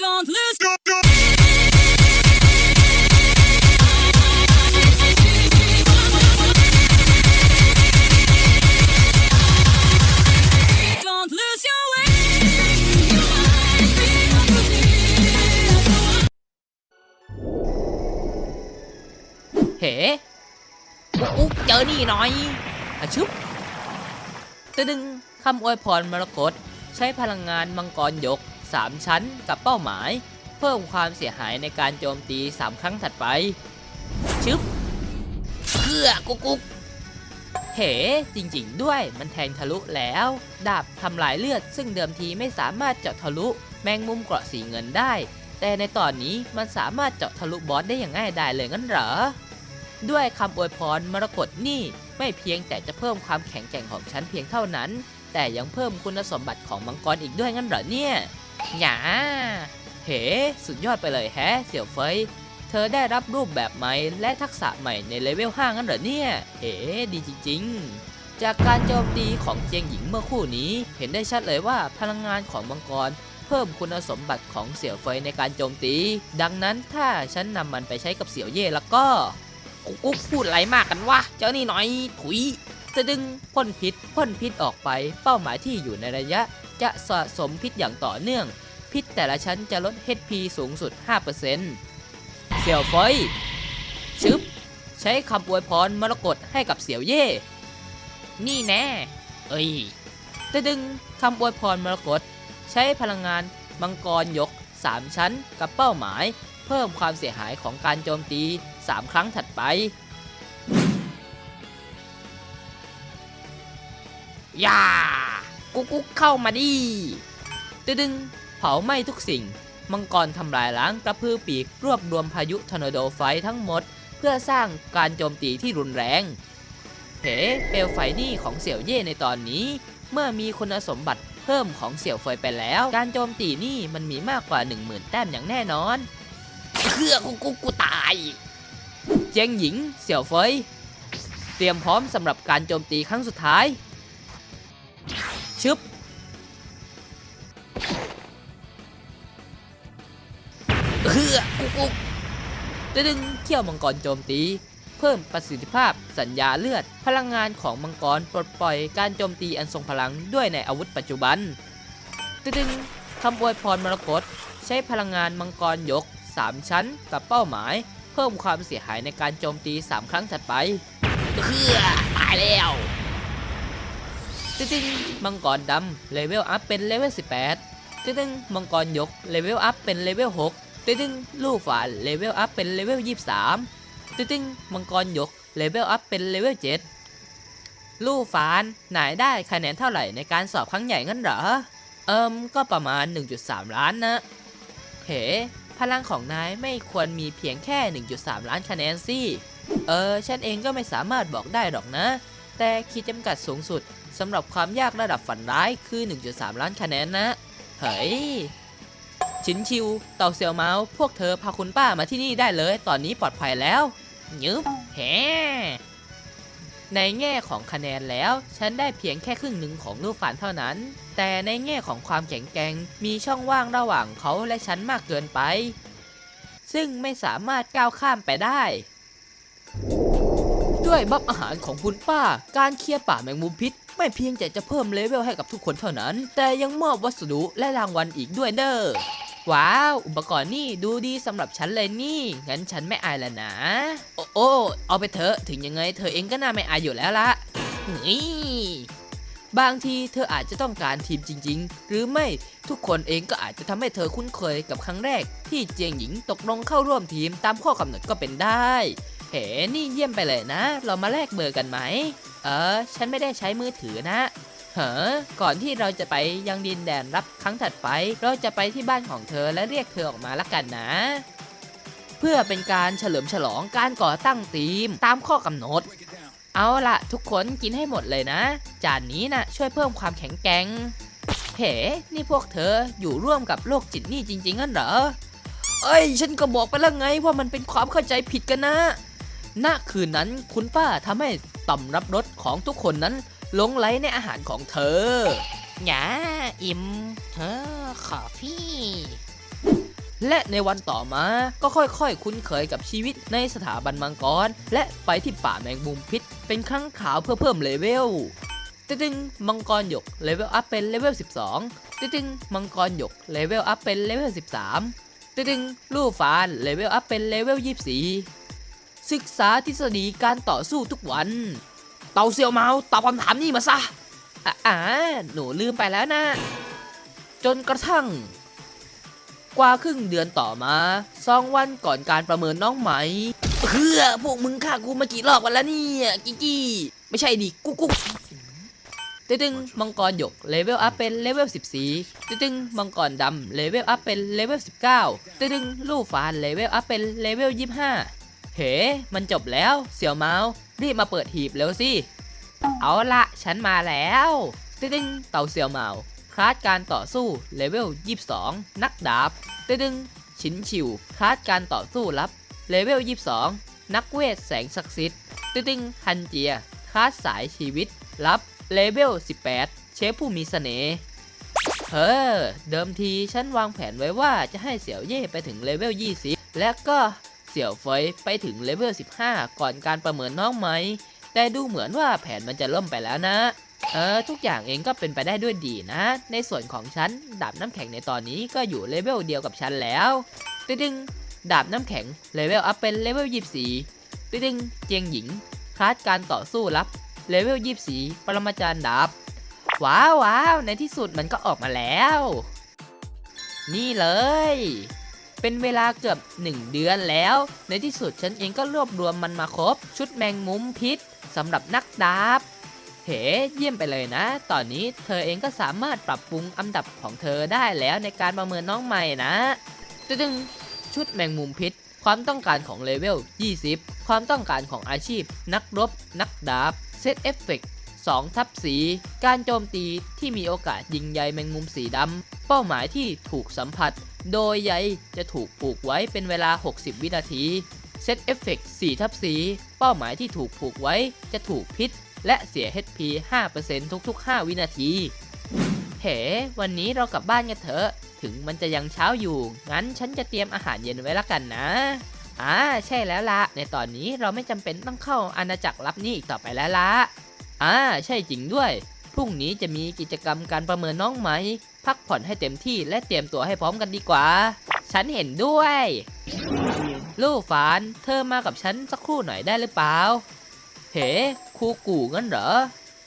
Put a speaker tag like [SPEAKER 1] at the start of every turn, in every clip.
[SPEAKER 1] Don't lose. Don't lose your way.
[SPEAKER 2] เฮ้อุ๊กเจอนี่หน่อยอะชุบตึดึงคำอวยพรมรกตใช้พลังงานมังกรยก 3 ชั้นกับเป้าหมาย เพิ่มความเสียหายในการโจมตี 3 ครั้งถัดไป ชึบเพื่อกุกกุกเฮ้จริงๆด้วยมันแทงทะลุแล้ว ดาบทำลายเลือดซึ่งเดิมทีไม่สามารถเจาะทะลุแมงมุมเกราะสีเงินได้ แต่ในตอนนี้มันสามารถเจาะทะลุบอสได้อย่างง่ายดายเลยงั้นเหรอ ด้วยคำอวยพรมรกตนี่ไม่เพียงแต่จะเพิ่มความแข็งแกร่งของฉันเพียงเท่านั้น แต่ยังเพิ่มคุณสมบัติของมังกรอีกด้วยงั้นเหรอเนี่ย หยาเฮ้สุดยอดไปเลยแฮะเสี่ยวเฟยเธอได้รับรูปแบบใหม่และทักษะใหม่ในเลเวล5งั้นเหรอเนี่ย เฮ้ดีจริง ๆ จากการโจมตีของเจียงหญิงเมื่อคู่นี้ เห็นได้ชัดเลยว่าพลังงานของมังกรเพิ่มคุณสมบัติของเสี่ยวเฟยในการโจมตี ดังนั้นถ้าฉันนำมันไปใช้กับเสี่ยวเย่แล้วก็ กุ๊กกุ๊กพูดไรมากกันวะเจ้านี่หน่อยถุยจะดึงพ่นพิษพ่นพิษออกไปเป้าหมายที่อยู่ในระยะ จะสะสมพิษอย่างต่อเนื่อง พิษแต่ละชั้นจะลด HP สูงสุด 5%เสี่ยวฟอยชึบใช้คำอวยพรมรกตให้กับเสี่ยวเย่ นี่แน่ เอ้ยจะดึงคำอวยพรมรกตใช้พลังงานมังกรยก 3 ชั้นกับเป้าหมาย เพิ่มความเสียหายของการโจมตี 3 ครั้งถัดไปย่า กุ๊กกุ๊กเข้ามาดิตึดึงเผาไหม้ทุกสิ่ง มังกรทำลายล้างกระพือปีกรวบรวมพายุทอร์นาโดไฟทั้งหมด เพื่อสร้างการโจมตีที่รุนแรงเผเปลวไฟนี่ของเสี่ยวเย่ในตอนนี้ เมื่อมีคุณสมบัติเพิ่มของเสี่ยวเฟยไปแล้ว การโจมตีนี่มันมีมากกว่า 10,000 แต้มอย่างแน่นอนเพื่อกูกูกูตาย เจียงหญิงเสี่ยวเฟยเตรียมพร้อมสำหรับการโจมตีครั้งสุดท้าย ชึบเฮือกุกกุกจะดึงเขี้ยวมังกรโจมตี เพิ่มประสิทธิภาพ สัญญาเลือด พลังงานของมังกรปลดปล่อยการโจมตีอันทรงพลังด้วยในอาวุธปัจจุบันจะดึงคำอวยพรมรกตใช้พลังงานมังกรยก 3 ชั้นกับเป้าหมาย เพิ่มความเสียหายในการโจมตี 3 ครั้งถัดไปเฮือตายแล้ว จริงมังกรดำเลเวลอัพเป็นเลเวล18จริงมังกรยกเลเวลอัพเป็นเลเวล6จริงลูกฝาเลเวลอัพเป็นเลเวล23จริงมังกรยกเลเวลอัพเป็นเลเวล7ลูกฟานนายได้คะแนนเท่าไหร่ในการสอบครั้งใหญ่งั้นเหรอ เอิมก็ประมาณ 1.3 ล้านนะเฮ้พลังของนายไม่ควรมีเพียงแค่ 1.3 ล้านคะแนนสิ เออ ฉันเองก็ไม่สามารถบอกได้หรอกนะ แต่ขีดจำกัดสูงสุด สำหรับความยากระดับฝันร้ายคือ 1.3 ล้านคะแนนนะ เฮ้ย ชินชิว เต่าเซียวเมาส์พวกเธอพาคุณป้ามาที่นี่ได้เลย ตอนนี้ปลอดภัยแล้วยึบแฮในแง่ของคะแนนแล้ว ฉันได้เพียงแค่ครึ่งหนึ่งของลูกฝันเท่านั้น แต่ในแง่ของความแข็งแกร่งมีช่องว่างระหว่างเขาและฉันมากเกินไป ซึ่งไม่สามารถก้าวข้ามไปได้ ด้วยบัฟอาหารของคุณป้า การเคลียร์ป่าแมงมุมพิษ ไม่เพียงแต่จะเพิ่มเลเวลให้กับทุกคนเท่านั้น แต่ยังมอบวัสดุและรางวัลอีกด้วยเด้อว้าว อุปกรณ์นี่ดูดีสำหรับฉันเลยนี่ งั้นฉันไม่อายแล้วนะ โอ้โอ้เอาไปเถอะถึงยังไงเธอเองก็น่าไม่อายอยู่แล้วละนี่บางทีเธออาจจะต้องการทีมจริง ๆ หรือไม่ทุกคนเองก็อาจจะทำให้เธอคุ้นเคยกับครั้งแรก ที่เจียงหญิงตกลงเข้าร่วมทีมตามข้อกำหนดก็เป็นได้ เฮ้นี่เยี่ยมไปเลยนะ เรามาแลกเบอร์กันไหม เออ ฉันไม่ได้ใช้มือถือนะเฮ้อก่อนที่เราจะไปยังดินแดนรับครั้งถัดไป เราจะไปที่บ้านของเธอและเรียกเธอออกมาละกันนะ เพื่อเป็นการเฉลิมฉลองการก่อตั้งทีมตามข้อกำหนด เอาละทุกคนกินให้หมดเลยนะ จานนี้นะช่วยเพิ่มความแข็งแกร่งเฮ้นี่พวกเธออยู่ร่วมกับโรคจิตนี่จริงๆงั้นเหรอ เอ้ย ฉันก็บอกไปแล้วไงว่ามันเป็นความเข้าใจผิดกันนะ ณคืนนั้นคุณป้าทำให้ต่อมรับรสของทุกคนนั้นหลงไหลในอาหารของเธอหยาอิ่มเธอขอพี่และในวันต่อมาก็ค่อยๆคุ้นเคยกับชีวิตในสถาบันมังกร และไปที่ป่าแมงมุมพิษ เป็นครั้งขาวเพื่อเพิ่มเลเวลตึงๆมังกรหยกเลเวลอัพเป็นเลเวล 12ตึงๆมังกรหยกเลเวลอัพเป็นเลเวล 13ตึงๆลูกฟานเลเวลอัพเป็นเลเวล 24 ศึกษาทฤษฎีการต่อสู้ทุกวัน เต่าเซียวเมาตอบคำถามนี่มาซะอะอ่าหนูลืมไปแล้วนะ จนกระทั่ง กว่าครึ่งเดือนต่อมาสองวันก่อนการประเมินน้องไหมเพื่อพวกมึงฆ่ากูมากี่รอบกันแล้วเนี่ยกิกกี้ไม่ใช่ดิกุ๊กกุ๊กตึตึงมังกรหยกเลเวลอัพเป็นเลเวล14ตึตึงมังกรดำเลเวลอัพเป็นเลเวล19ตึตึงลูกฟานเลเวลอัพเป็นเลเวล25 เฮ้ มันจบแล้ว เสี่ยวเมารีบมาเปิดหีบเร็วสิ เอาละฉันมาแล้วตึ้งเต่าเสี่ยวเมาคลาสการต่อสู้เลเวล 22 นักดาบตึ้งชินชิวคลาสการต่อสู้ลับเลเวล 22 นักเวทแสงศักดิ์สิทธิ์ตึ้งฮันเจียคลาสสายชีวิตลับเลเวล 18 เชฟผู้มีเสน่ห์เฮ้อเดิมทีฉันวางแผนไว้ว่าจะให้เสี่ยวเย่ไปถึงเลเวล 20 และก็ เสี่ยวเฟยไปถึงเลเวล 15 ก่อนการประเมินน้องไหม แต่ดูเหมือนว่าแผนมันจะล่มไปแล้วนะ เออทุกอย่างเองก็เป็นไปได้ด้วยดีนะ ในส่วนของฉัน ดาบน้ำแข็งในตอนนี้ก็อยู่เลเวลเดียวกับฉันแล้วตึดึงดาบน้ำแข็งเลเวลอัพเป็นเลเวล 24ตึดึงเจียงหญิงคลาสการต่อสู้ลับเลเวล 24 ปรมาจารย์ดาบ ว้าวว้าวในที่สุดมันก็ออกมาแล้ว นี่เลย เป็นเวลาเกือบ 1 เดือนแล้ว ในที่สุดฉันเองก็รวบรวมมันมาครบ ชุดแมงมุมพิษสำหรับนักดาบเฮ้เยี่ยมไปเลยนะ ตอนนี้เธอเองก็สามารถปรับปรุงอันดับของเธอได้แล้วในการประเมินน้องใหม่นะตึงชุดแมงมุมพิษ ความต้องการของเลเวล 20 ความต้องการของอาชีพ นักรบ นักดาบ เซตเอฟเฟก2ทับสี การโจมตีที่มีโอกาสยิงใยแมงมุมสีดำ เป้าหมายที่ถูกสัมผัส โดยใยจะถูกผูกไว้เป็นเวลา 60 วินาที เซตเอฟเฟกต์4ทับสีเป้าหมายที่ถูกผูกไว้จะถูกพิษ และเสีย HP 5%ทุกๆ 5 วินาที เฮ้วันนี้เรากลับบ้านกันเถอะ ถึงมันจะยังเช้าอยู่ งั้นฉันจะเตรียมอาหารเย็นไว้ละกันนะอ่าใช่แล้วละในตอนนี้เราไม่จำเป็นต้องเข้าอาณาจักรลับนี้อีกต่อไปแล้วละอ่าใช่จริงด้วย พรุ่งนี้จะมีกิจกรรมการประเมินน้องไหม พักผ่อนให้เต็มที่และเตรียมตัวให้พร้อมกันดีกว่า ฉันเห็นด้วย ลูกฟาน เธอมากับฉันสักครู่หน่อยได้หรือเปล่า เฮ้ครูกู่งั้นเหรอ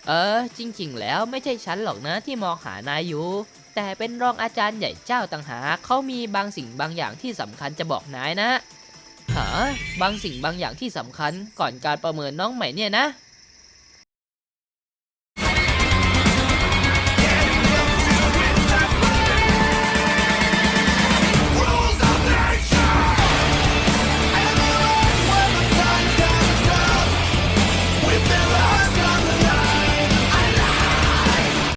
[SPEAKER 2] เออ จริง ๆ แล้วไม่ใช่ฉันหรอกนะที่มองหานายอยู่ แต่เป็นรองอาจารย์ใหญ่เจ้าต่างหากเขามีบางสิ่งบางอย่างที่สำคัญจะบอกนายนะหาบางสิ่งบางอย่างที่สำคัญก่อนการประเมินน้องใหม่เนี่ยนะ